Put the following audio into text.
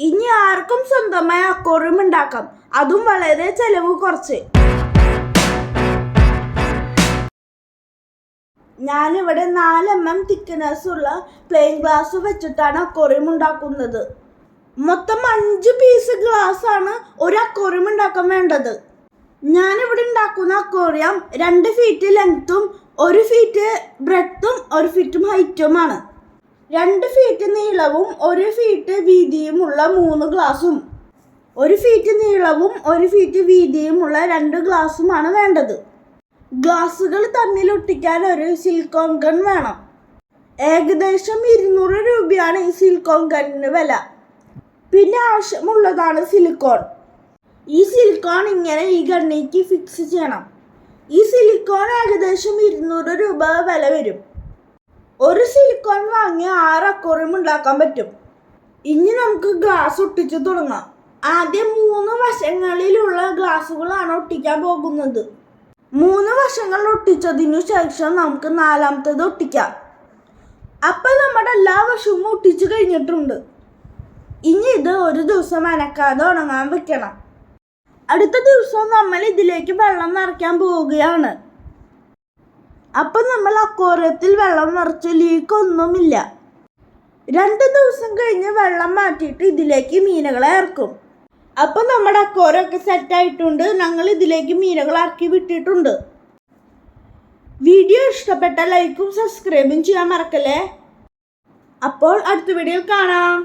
ഇനി ആർക്കും സ്വന്തമായി അക്കോറിയം ഉണ്ടാക്കാം. അതും വളരെ ചെലവ് കുറച്ച്. ഞാനിവിടെ നാല് എം എം തിക്നെസ് ഉള്ള പ്ലെയിൻ ഗ്ലാസ് വെച്ചിട്ടാണ് അക്കോറിയം ഉണ്ടാക്കുന്നത്. മൊത്തം അഞ്ച് പീസ് ഗ്ലാസ് ആണ് ഒരു അക്കോറിയം ഉണ്ടാക്കാൻ വേണ്ടത്. ഞാനിവിടെ ഉണ്ടാക്കുന്ന അക്കോറിയം രണ്ട് ഫീറ്റ് ലെങ്ത്തും ഒരു ഫീറ്റ് ബ്രെത്തും ഒരു ഫീറ്റും ഹൈറ്റുമാണ് രണ്ട് ഫീറ്റ് നീളവും ഒരു ഫീറ്റ് വീതിയുമുള്ള മൂന്ന് ഗ്ലാസും. ഒരു ഫീറ്റ് നീളവും ഒരു ഫീറ്റ് വീതിയുമുള്ള രണ്ട് ഗ്ലാസ്സുമാണ് വേണ്ടത്. ഗ്ലാസ്സുകൾ തമ്മിൽ ഒട്ടിക്കാൻ ഒരു സിലിക്കോൺ ഗൺ വേണം. ഏകദേശം ഇരുന്നൂറ് രൂപയാണ് ഈ സിലിക്കോൺ ഗണ്ണിന് വില. പിന്നെ ആവശ്യമുള്ളതാണ് സിലിക്കോൺ ഈ സിലിക്കോൺ ഇങ്ങനെ ഈ ഗണ്ണിക്ക് ഫിക്സ് ചെയ്യണം. ഈ സിലിക്കോൺ ഏകദേശം ഇരുന്നൂറ് രൂപ വില വരും. ഒരു സിലിക്കോൺ വാങ്ങി ആറ് അക്വറിയം ഉണ്ടാക്കാൻ പറ്റും. ഇനി നമുക്ക് ഗ്ലാസ് ഒട്ടിച്ചു തുടങ്ങാം. ആദ്യം മൂന്ന് വശങ്ങളിലുള്ള ഗ്ലാസ്സുകളാണ് ഒട്ടിക്കാൻ പോകുന്നത്. മൂന്ന് വശങ്ങൾ ഒട്ടിച്ചതിനു ശേഷം നമുക്ക് നാലാമത്തേത് ഒട്ടിക്കാം. അപ്പൊ നമ്മുടെ എല്ലാ വശവും ഒട്ടിച്ചു കഴിഞ്ഞിട്ടുണ്ട്. ഇനി ഇത് ഒരു ദിവസം അനക്കാതെ ഉണങ്ങാൻ വെക്കണം. അടുത്ത ദിവസം നമ്മൾ ഇതിലേക്ക് വെള്ളം നിറയ്ക്കാൻ പോവുകയാണ്. അപ്പൊ നമ്മൾ അക്വോറിയത്തിൽ വെള്ളം നിറച്ച് ലീക്ക് ഒന്നുമില്ല രണ്ട് ദിവസം കഴിഞ്ഞ് വെള്ളം മാറ്റിയിട്ട് ഇതിലേക്ക് മീനുകളെ ഇറക്കും. അപ്പൊ നമ്മുടെ സെറ്റ് ആയിട്ടുണ്ട്. ഞങ്ങൾ ഇതിലേക്ക് മീനുകൾ ഇറക്കി വിട്ടിട്ടുണ്ട്. വീഡിയോ ഇഷ്ടപ്പെട്ട ലൈക്കും സബ്സ്ക്രൈബും ചെയ്യാൻ മറക്കല്ലേ? അപ്പോൾ അടുത്ത വീഡിയോയിൽ കാണാം.